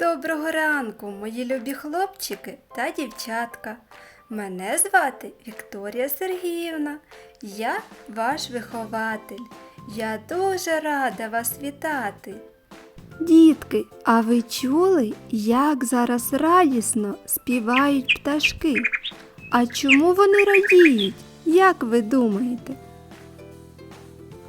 Доброго ранку, мої любі хлопчики та дівчатка. Мене звати Вікторія Сергіївна. Я ваш вихователь. Я дуже рада вас вітати. Дітки, а ви чули, як зараз радісно співають пташки? А чому вони радіють? Як ви думаєте?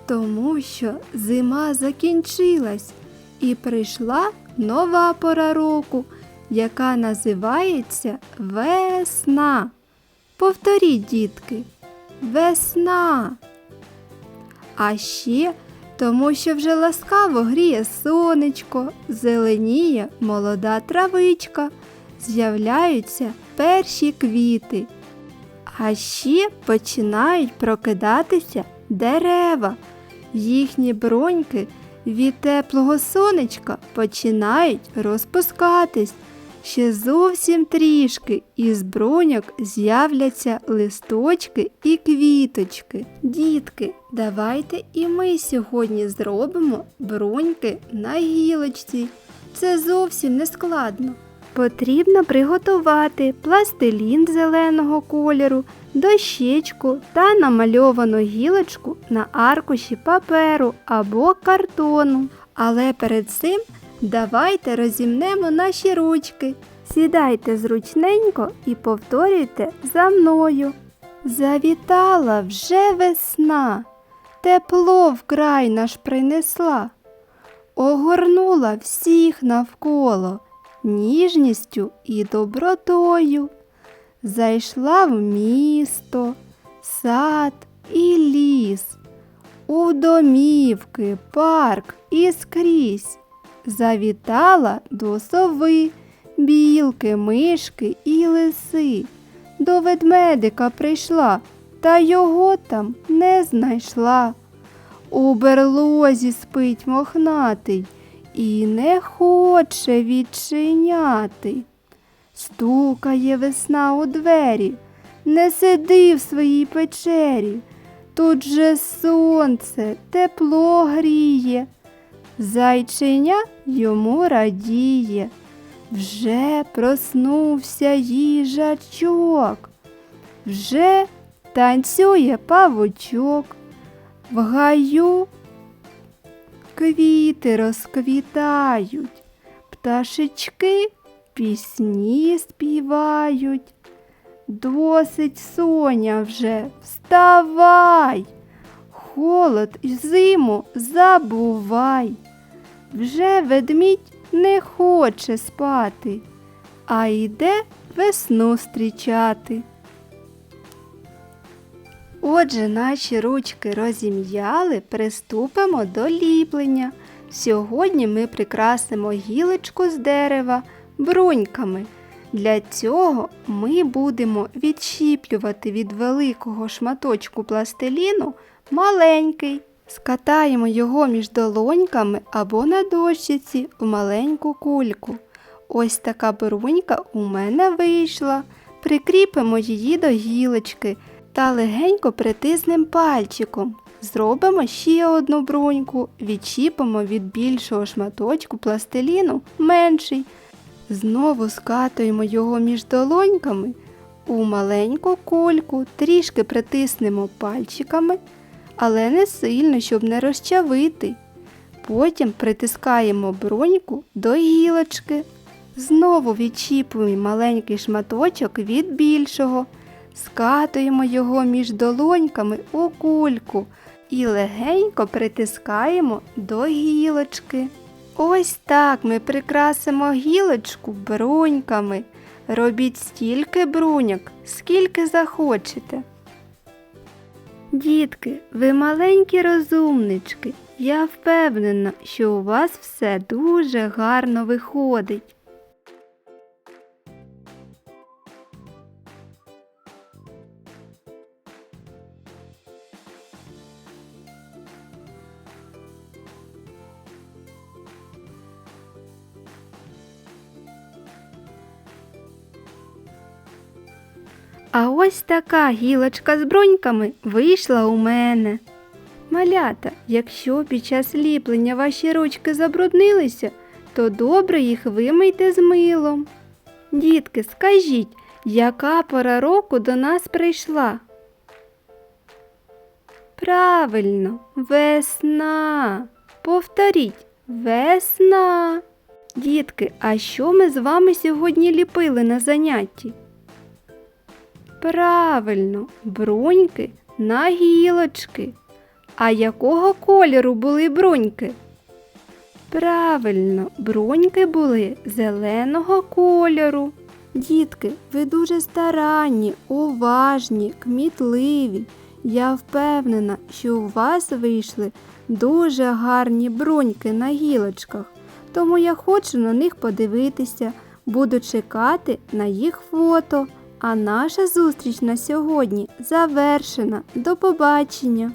Тому що зима закінчилась і прийшла нова пора року, яка називається весна. Повторіть, дітки, весна. А ще тому, що вже ласкаво гріє сонечко, зеленіє молода травичка, з'являються перші квіти. А ще починають прокидатися дерева. Їхні броньки від теплого сонечка починають розпускатись. Ще зовсім трішки із броньок з'являться листочки і квіточки. Дітки, давайте і ми сьогодні зробимо броньки на гілочці. Це зовсім не складно. Потрібно приготувати пластилін зеленого кольору, дощечку та намальовану гілочку на аркуші паперу або картону. Але перед цим давайте розімнемо наші ручки. Сідайте зручненько і повторюйте за мною. Завітала вже весна, тепло вкрай наш принесла, огорнула всіх навколо ніжністю і добротою. Зайшла в місто, сад і ліс, у домівки, парк і скрізь. Завітала до сови, білки, мишки і лиси. До ведмедика прийшла, та його там не знайшла. У берлозі спить мохнатий і не хоче відчиняти. Стукає весна у двері, не сиди в своїй печері. Тут же сонце тепло гріє, зайчиня йому радіє. Вже проснувся їжачок, вже танцює павучок, в гаю квіти розквітають, пташечки пісні співають. Досить соня вже, вставай, холод і зиму забувай. Вже ведмідь не хоче спати, а йде весну зустрічати. Отже, наші ручки розім'яли, приступимо до ліплення. Сьогодні ми прикрасимо гілочку з дерева бруньками. Для цього ми будемо відщіплювати від великого шматочку пластиліну маленький. Скатаємо його між долоньками або на дощиці в маленьку кульку. Ось така брунька у мене вийшла. Прикріпимо її до гілочки та легенько притиснемо пальчиком. Зробимо ще одну бруньку, відчіпимо від більшого шматочку пластиліну менший. Знову скатуємо його між долоньками у маленьку кульку, трішки притиснемо пальчиками, але не сильно, щоб не розчавити. Потім притискаємо броньку до гілочки. Знову відчіпуємо маленький шматочок від більшого, скатуємо його між долоньками у кульку і легенько притискаємо до гілочки. Ось так ми прикрасимо гілочку бруньками. Робіть стільки бруньок, скільки захочете. Дітки, ви маленькі розумнички. Я впевнена, що у вас все дуже гарно виходить. А ось така гілочка з бруньками вийшла у мене. Малята, якщо під час ліплення ваші ручки забруднилися, то добре їх вимийте з милом. Дітки, скажіть, яка пора року до нас прийшла? Правильно, весна. Повторіть, весна. Дітки, а що ми з вами сьогодні ліпили на занятті? Правильно, бруньки на гілочки. А якого кольору були бруньки? Правильно, бруньки були зеленого кольору. Дітки, ви дуже старанні, уважні, кмітливі. Я впевнена, що у вас вийшли дуже гарні бруньки на гілочках, тому я хочу на них подивитися, буду чекати на їх фото. А наша зустріч на сьогодні завершена. До побачення!